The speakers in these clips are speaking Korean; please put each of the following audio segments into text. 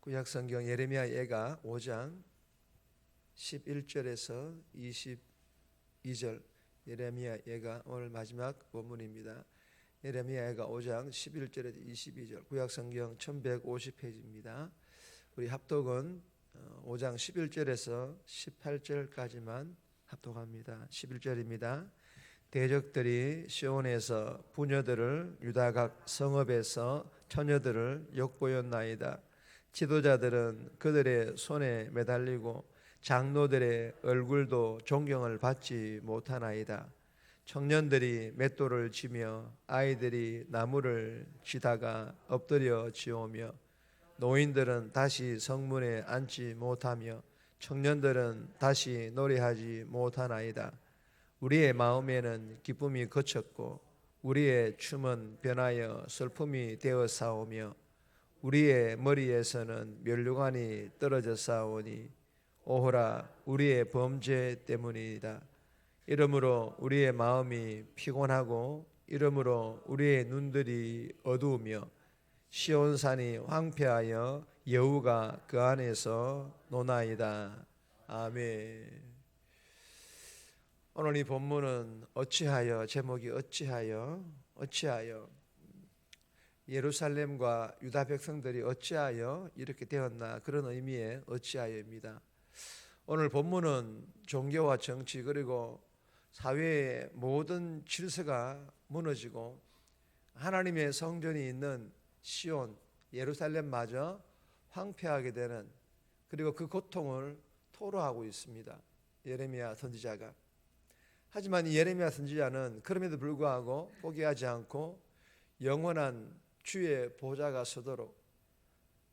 구약 성경 예레미야 예가 5장 11절에서 22절 예레미야 예가 오늘 마지막 본문입니다. 예레미야 예가 5장 11절에서 22절 구약 성경 1150페이지입니다. 우리 합독은 어, 5장 11절에서 18절까지만 합독합니다. 11절입니다. 대적들이 시온에서 부녀들을 유다각 성읍에서 처녀들을 욕보였나이다. 지도자들은 그들의 손에 매달리고 장로들의 얼굴도 존경을 받지 못하나이다. 청년들이 맷돌을 치며 아이들이 나무를 치다가 엎드려 지오며 노인들은 다시 성문에 앉지 못하며 청년들은 다시 노래하지 못하나이다. 우리의 마음에는 기쁨이 그쳤고 우리의 춤은 변하여 슬픔이 되어 싸우며 우리의 머리에서는 멸류관이 떨어져 싸우니 오호라 우리의 범죄 때문이다. 이러므로 우리의 마음이 피곤하고 이러므로 우리의 눈들이 어두우며 시온산이 황폐하여 여우가 그 안에서 노나이다. 아멘. 오늘 이 본문은 어찌하여 제목이 어찌하여 어찌하여 예루살렘과 유다 백성들이 어찌하여 이렇게 되었나 그런 의미의 어찌하여입니다. 오늘 본문은 종교와 정치 그리고 사회의 모든 질서가 무너지고 하나님의 성전이 있는 시온 예루살렘마저 황폐하게 되는 그리고 그 고통을 토로하고 있습니다. 예레미야 선지자가 하지만 이 예레미야 선지자는 그럼에도 불구하고 포기하지 않고 영원한 주의 보좌가 서도록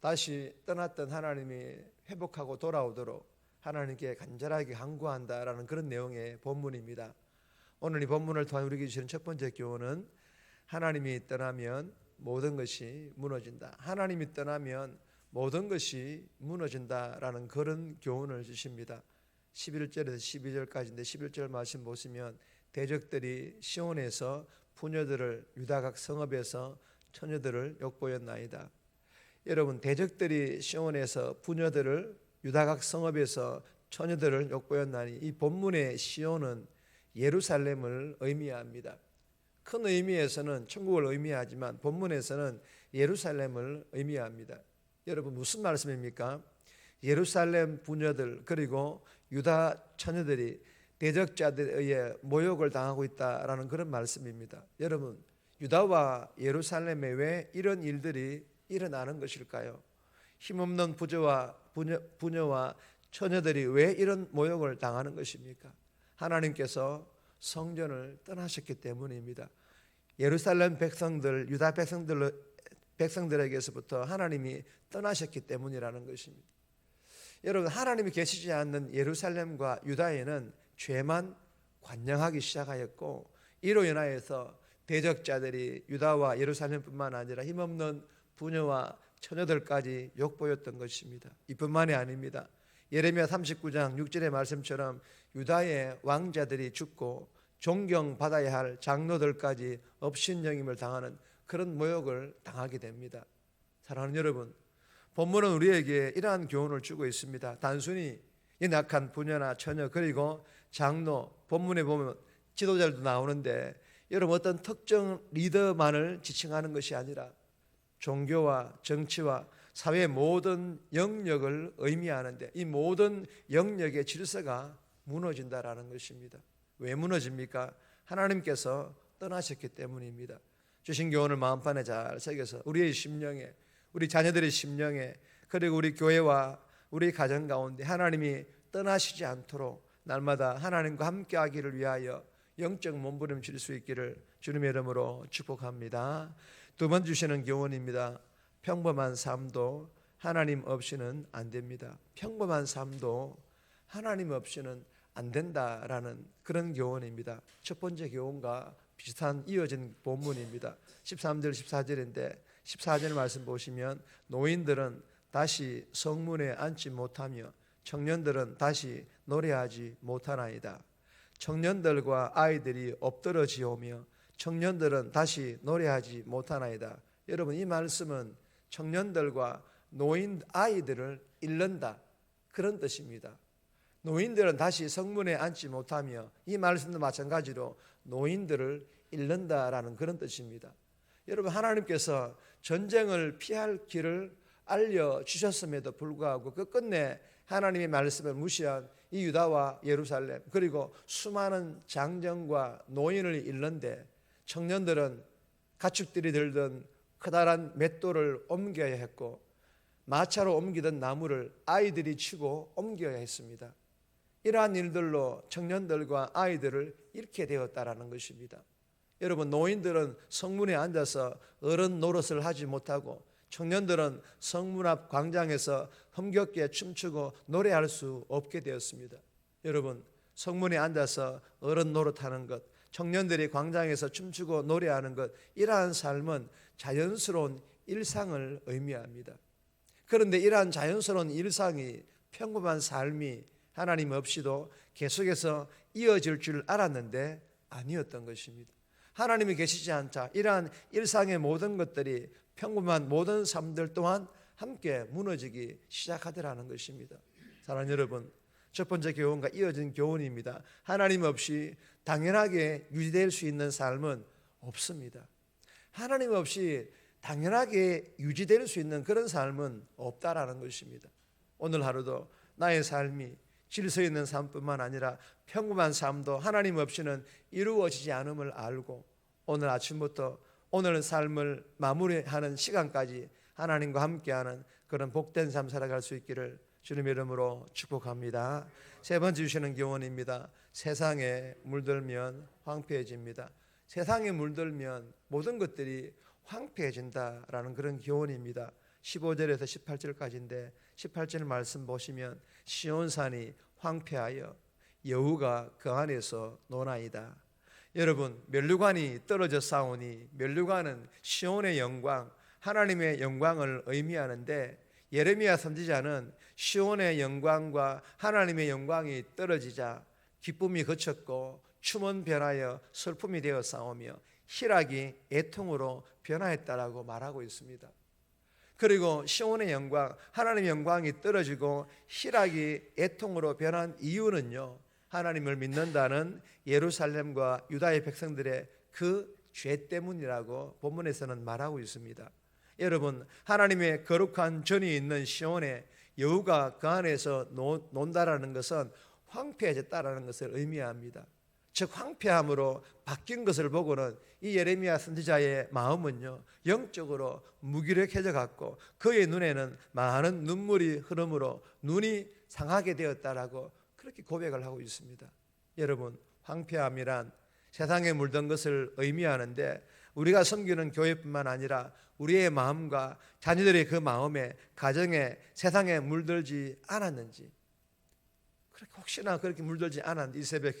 다시 떠났던 하나님이 회복하고 돌아오도록 하나님께 간절하게 간구한다라는 그런 내용의 본문입니다. 오늘 이 본문을 통해 우리에게 주시는 첫 번째 교훈은 하나님이 떠나면 모든 것이 무너진다. 하나님이 떠나면 모든 것이 무너진다라는 그런 교훈을 주십니다. 11절에서 12절까지인데 11절 말씀 보시면 대적들이 시온에서 부녀들을 유다각 성읍에서 처녀들을 욕보였나이다. 여러분 대적들이 시온에서 부녀들을 유다각 성읍에서 처녀들을 욕보였나니 이 본문의 시온은 예루살렘을 의미합니다. 큰 의미에서는 천국을 의미하지만 본문에서는 예루살렘을 의미합니다. 여러분 무슨 말씀입니까? 예루살렘 부녀들 그리고 유다 처녀들이 대적자들에 의해 모욕을 당하고 있다라는 그런 말씀입니다. 여러분 유다와 예루살렘에 왜 이런 일들이 일어나는 것일까요? 힘없는 부녀와 부녀, 부녀와 처녀들이 왜 이런 모욕을 당하는 것입니까? 하나님께서 성전을 떠나셨기 때문입니다. 예루살렘 백성들, 유다 백성들 백성들에게서부터 하나님이 떠나셨기 때문이라는 것입니다. 여러분 하나님이 계시지 않는 예루살렘과 유다에는 죄만 관영하기 시작하였고 이로 인하여서 대적자들이 유다와 예루살렘뿐만 아니라 힘없는 부녀와 처녀들까지 욕보였던 것입니다. 이뿐만이 아닙니다. 예레미야 39장 6절의 말씀처럼 유다의 왕자들이 죽고 존경받아야 할 장로들까지 업신여김을 당하는 그런 모욕을 당하게 됩니다. 사랑하는 여러분, 본문은 우리에게 이러한 교훈을 주고 있습니다. 단순히 연약한 부녀나 처녀 그리고 장로 본문에 보면 지도자들도 나오는데 여러분 어떤 특정 리더만을 지칭하는 것이 아니라 종교와 정치와 사회의 모든 영역을 의미하는데 이 모든 영역의 질서가 무너진다라는 것입니다. 왜 무너집니까? 하나님께서 떠나셨기 때문입니다. 주신 교훈을 마음판에 잘 새겨서 우리의 심령에 우리 자녀들의 심령에 그리고 우리 교회와 우리 가정 가운데 하나님이 떠나시지 않도록 날마다 하나님과 함께 하기를 위하여 영적 몸부림칠 수 있기를 주님의 이름으로 축복합니다. 두번 주시는 교훈입니다. 평범한 삶도 하나님 없이는 안 됩니다. 평범한 삶도 하나님 없이는 안 된다라는 그런 교훈입니다. 첫 번째 교훈과 비슷한 이어진 본문입니다. 13절 14절인데 14절 말씀 보시면 노인들은 다시 성문에 앉지 못하며 청년들은 다시 노래하지 못하나이다. 청년들과 아이들이 엎드러지오며 청년들은 다시 노래하지 못하나이다. 여러분 이 말씀은 청년들과 노인 아이들을 잃는다 그런 뜻입니다. 노인들은 다시 성문에 앉지 못하며 이 말씀도 마찬가지로 노인들을 잃는다라는 그런 뜻입니다. 여러분 하나님께서 전쟁을 피할 길을 알려 주셨음에도 불구하고 그 끝내 하나님의 말씀을 무시한 이 유다와 예루살렘 그리고 수많은 장정과 노인을 잃는데 청년들은 가축들이 들던 커다란 맷돌을 옮겨야 했고 마차로 옮기던 나무를 아이들이 치고 옮겨야 했습니다. 이러한 일들로 청년들과 아이들을 잃게 되었다라는 것입니다. 여러분 노인들은 성문에 앉아서 어른 노릇을 하지 못하고 청년들은 성문 앞 광장에서 흥겹게 춤추고 노래할 수 없게 되었습니다. 여러분 성문에 앉아서 어른 노릇하는 것, 청년들이 광장에서 춤추고 노래하는 것 이러한 삶은 자연스러운 일상을 의미합니다. 그런데 이러한 자연스러운 일상이 평범한 삶이 하나님 없이도 계속해서 이어질 줄 알았는데 아니었던 것입니다. 하나님이 계시지 않자 이러한 일상의 모든 것들이 평범한 모든 삶들 또한 함께 무너지기 시작하더라는 것입니다. 사랑하는 여러분, 첫 번째 교훈과 이어진 교훈입니다. 하나님 없이 당연하게 유지될 수 있는 삶은 없습니다. 하나님 없이 당연하게 유지될 수 있는 그런 삶은 없다라는 것입니다. 오늘 하루도 나의 삶이 질서 있는 삶뿐만 아니라 평범한 삶도 하나님 없이는 이루어지지 않음을 알고 오늘 아침부터 오늘 삶을 마무리하는 시간까지 하나님과 함께하는 그런 복된 삶 살아갈 수 있기를 주님의 이름으로 축복합니다. 세 번째 주시는 교훈입니다. 세상에 물들면 황폐해집니다. 세상에 물들면 모든 것들이 황폐해진다라는 그런 교훈입니다. 15절에서 18절까지인데 18절 말씀 보시면 시온산이 황폐하여 여우가 그 안에서 노나이다. 여러분 멸류관이 떨어져 싸우니 멸류관은 시온의 영광, 하나님의 영광을 의미하는데 예레미야 선지자는 시온의 영광과 하나님의 영광이 떨어지자 기쁨이 그쳤고 춤은 변하여 슬픔이 되어 싸우며 희락이 애통으로 변화했다라고 말하고 있습니다. 그리고 시온의 영광, 하나님의 영광이 떨어지고 희락이 애통으로 변한 이유는요. 하나님을 믿는다는 예루살렘과 유다의 백성들의 그 죄 때문이라고 본문에서는 말하고 있습니다. 여러분, 하나님의 거룩한 전이 있는 시온에 여우가 그 안에서 논다라는 것은 황폐해졌다라는 것을 의미합니다. 즉 황폐함으로 바뀐 것을 보고는 이 예레미야 선지자의 마음은요 영적으로 무기력해져 갔고 그의 눈에는 많은 눈물이 흐름으로 눈이 상하게 되었다라고 그렇게 고백을 하고 있습니다. 여러분, 황폐함이란 세상에 물든 것을 의미하는데 우리가 섬기는 교회뿐만 아니라 우리의 마음과 자녀들의 그 마음에 가정에 세상에 물들지 않았는지 그렇게 혹시나 그렇게 물들지 않았는지 이 새벽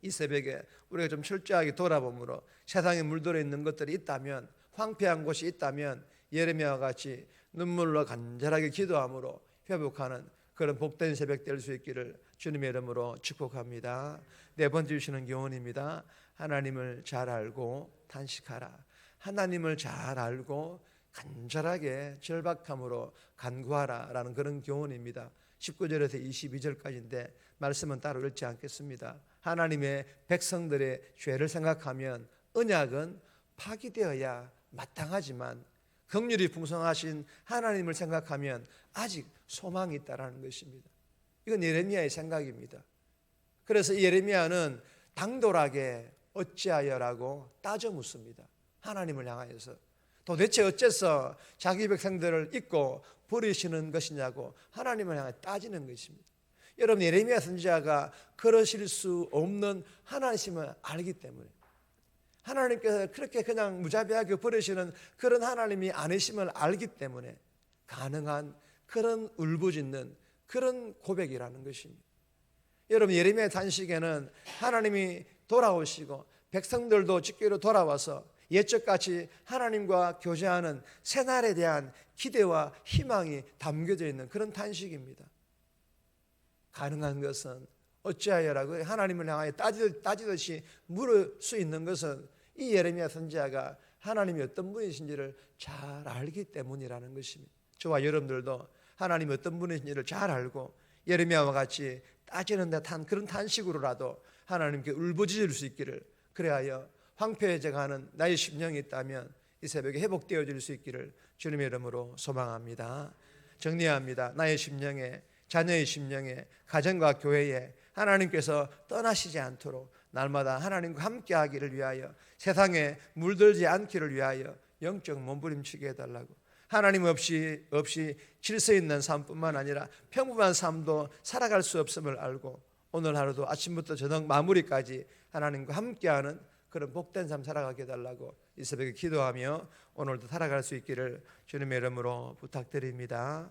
이 새벽에 우리가 좀 철저하게 돌아보므로 세상에 물들어 있는 것들이 있다면 황폐한 곳이 있다면 예레미야와 같이 눈물로 간절하게 기도함으로 회복하는 그런 복된 새벽 될 수 있기를 주님의 이름으로 축복합니다. 네 번째 주시는 교훈입니다. 하나님을 잘 알고 단식하라. 하나님을 잘 알고 간절하게 절박함으로 간구하라라는 그런 교훈입니다. 19절에서 22절까지인데 말씀은 따로 읽지 않겠습니다. 하나님의 백성들의 죄를 생각하면 언약은 파기되어야 마땅하지만 긍휼이 풍성하신 하나님을 생각하면 아직 소망이 있다라는 것입니다. 이건 예레미야의 생각입니다. 그래서 예레미야는 당돌하게 어찌하여라고 따져 묻습니다. 하나님을 향하여서 도대체 어째서 자기 백성들을 잊고 버리시는 것이냐고 하나님을 향해 따지는 것입니다. 여러분 예레미야 선지자가 그러실 수 없는 하나님을 알기 때문에 하나님께서 그렇게 그냥 무자비하게 버리시는 그런 하나님이 아니심을 알기 때문에 가능한 그런 울부짖는 그런 고백이라는 것입니다. 여러분 예레미야 단식에는 하나님이 돌아오시고 백성들도 직계로 돌아와서 옛적같이 하나님과 교제하는 새날에 대한 기대와 희망이 담겨져 있는 그런 단식입니다. 가능한 것은 어찌하여라고 하나님을 향하여 따지듯이 물을 수 있는 것은 이 예레미야 선지자가 하나님이 어떤 분이신지를 잘 알기 때문이라는 것입니다. 저와 여러분들도 하나님 어떤 분이신지를 잘 알고 예레미야와 같이 따지는 듯한 그런 탄식으로라도 하나님께 울부짖을 수 있기를 그래하여 황폐해져 가는 나의 심령이 있다면 이 새벽에 회복되어질 수 있기를 주님의 이름으로 소망합니다. 정리합니다. 나의 심령에 자녀의 심령에 가정과 교회에 하나님께서 떠나시지 않도록 날마다 하나님과 함께 하기를 위하여 세상에 물들지 않기를 위하여 영적 몸부림치게 해달라고 하나님 없이 없이 질서 있는 삶뿐만 아니라 평범한 삶도 살아갈 수 없음을 알고 오늘 하루도 아침부터 저녁 마무리까지 하나님과 함께하는 그런 복된 삶 살아가게 해달라고 이 새벽에 기도하며 오늘도 살아갈 수 있기를 주님의 이름으로 부탁드립니다.